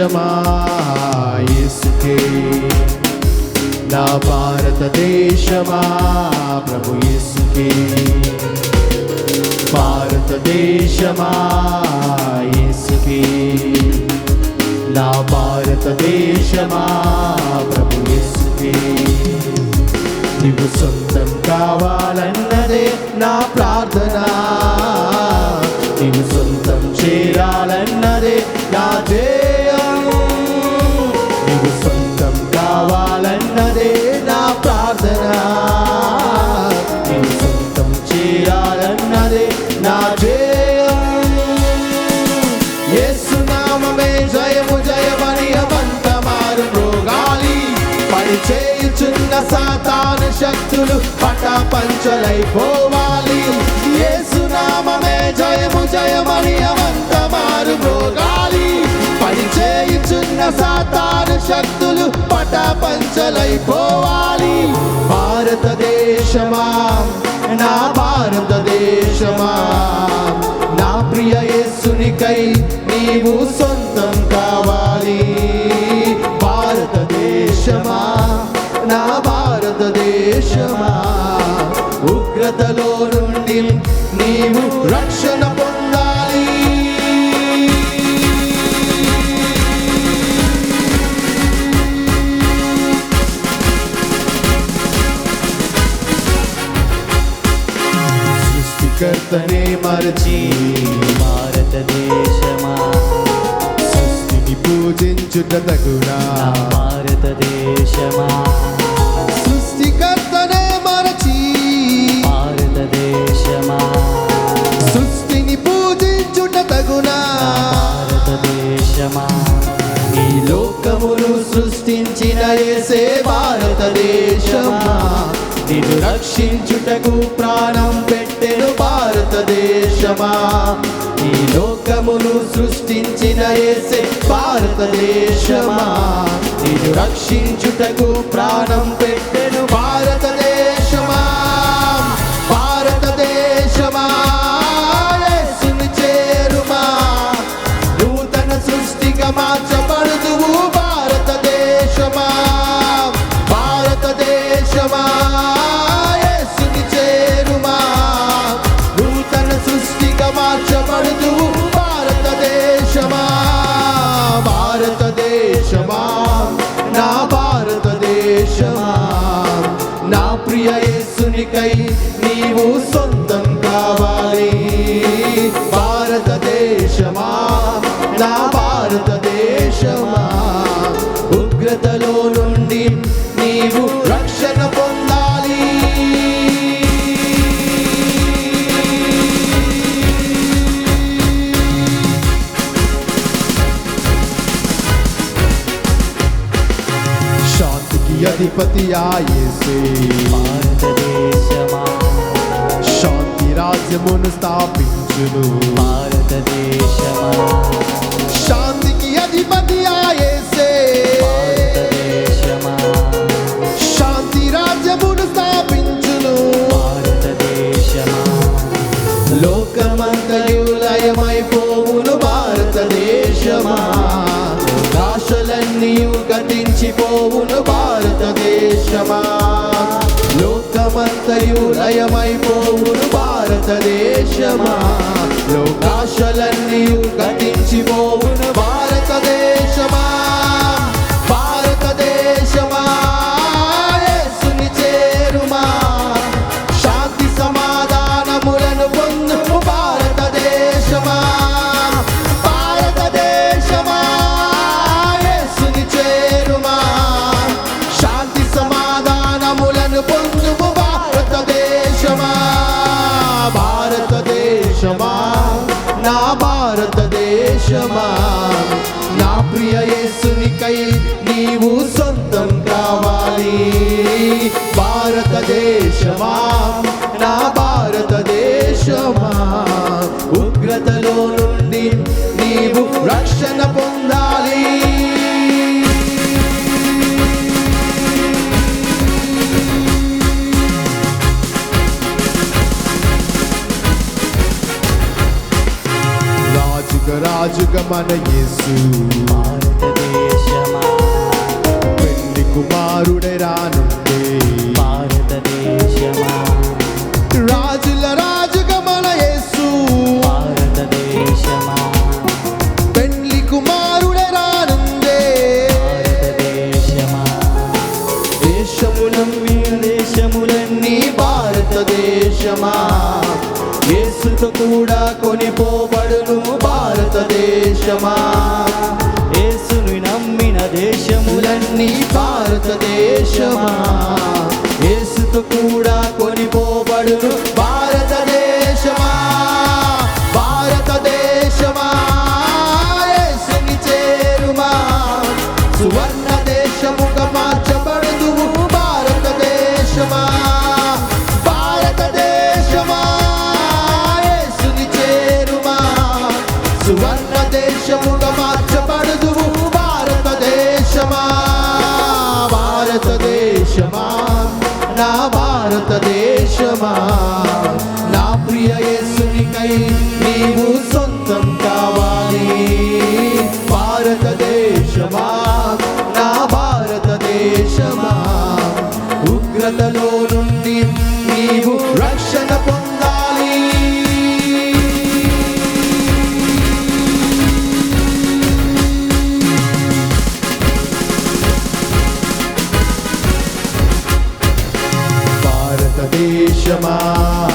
మా యేసుకే. నా భారతదేశమా ప్రభు యేసుకే. భారతదేశమా యేసుకే. నా భారతదేశమా ప్రభు యేసుకే. శక్తులు పట పంచలైపోవాలి యేసునామమే జయము జయమని అవంత మారు మృగాలి పరిచేయుచున్న సాతాను శక్తులు పట పంచలైపోవాలి భారతదేశమా నా భారతదేశమా. నా ప్రియ యేసునికై నీవు సొంత సృష్టికర్తనే మరచి భారతదేశమా. సృష్టిని పూజించుట తగునా. భారతదేశమా. సృష్టికర్తనే మరచి భారతదేశమా. సృష్టిని పూజించుట తగునా. భారతదేశమా. ఈ లోకమును సృష్టించిన యేసే భారతదేశమా. నిన్ను రక్షించుటకు సృష్టించిన భారతదేశమా? నిన్ను రక్షించుటకు ప్రాణం పెట్టే నా భారతదేశమా? ఉగ్రతలో నుండి నీవు రక్షణ పొందాలి. శాంతికి అధిపతి ఆయేసే భారతదేశమా? శాంతి రాజ్యమును స్థాపించును. భారతదేశమా? శాంతికి అధిపతి ఆయేసే భారతదేశమా? శాంతి రాజ్యమును స్థాపించును. భారతదేశమా? లోకమంతయు లయమైపోవును భారతదేశమా? ఆశలన్నీ గతించిపోవును భారతదేశమా? లోక లోకమంతయు లయమైపోవును భారతదేశమా? లోకాశలన్నీ గతించిపోవును భారతదేశమా? భారతదేశమా నా ప్రియ యేసునికై నీవు సొంతం కావాలి. భారతదేశమా? నా భారతదేశమా? ఉగ్రతలో నుండి నీవు రక్షణ పొందాలి. రాజుగ మన యేసు భారతదేశమా పెళ్ళి కుమారుడే రానుండే భారతదేశమా రాజుల రాజుగ మన యేసు భారతదేశమా పెళ్ళి కుమారుడే రానుండే భారతదేశమా దేశములమ్మి దేశములన్నీ నీ భారతదేశమా యేసుతో కూడా కొనిపోబడును దేశమా? యేసుని నమ్మిన దేశములన్నీ భారతదేశమా యేసుతో కూడా కొనిపోబడును భారతదేశమా భారతదేశమా యేసుని చేరుమా? సువర్ణ దేశముగా మార్చబడదు భారతదేశమా భారతదేశమా యేసుని చేరుమా? సువర్ణ భారతదేశమా యేసుకే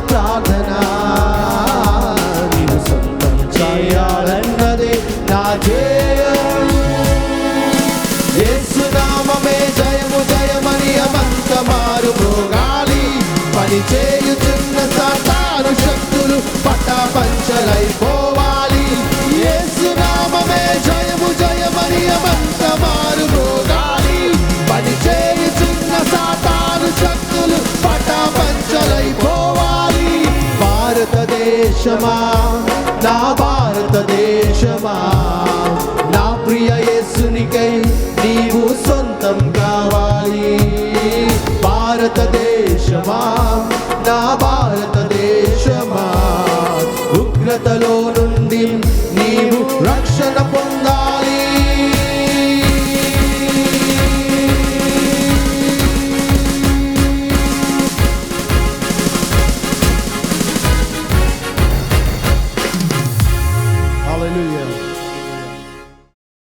ప్రార్థన. నీవు సొంతం చేయాలన్నదే నా జయము జయమని అమంత మారు మృగాలి పని చేయుచున్న దేశమా నా భారతదేశమా నా ప్రియ యేసునికై నీవు సొంతం కావాలి భారతదేశమా నా భారతదేశమా ఉగ్రతలో నుండి నీవు రక్షణ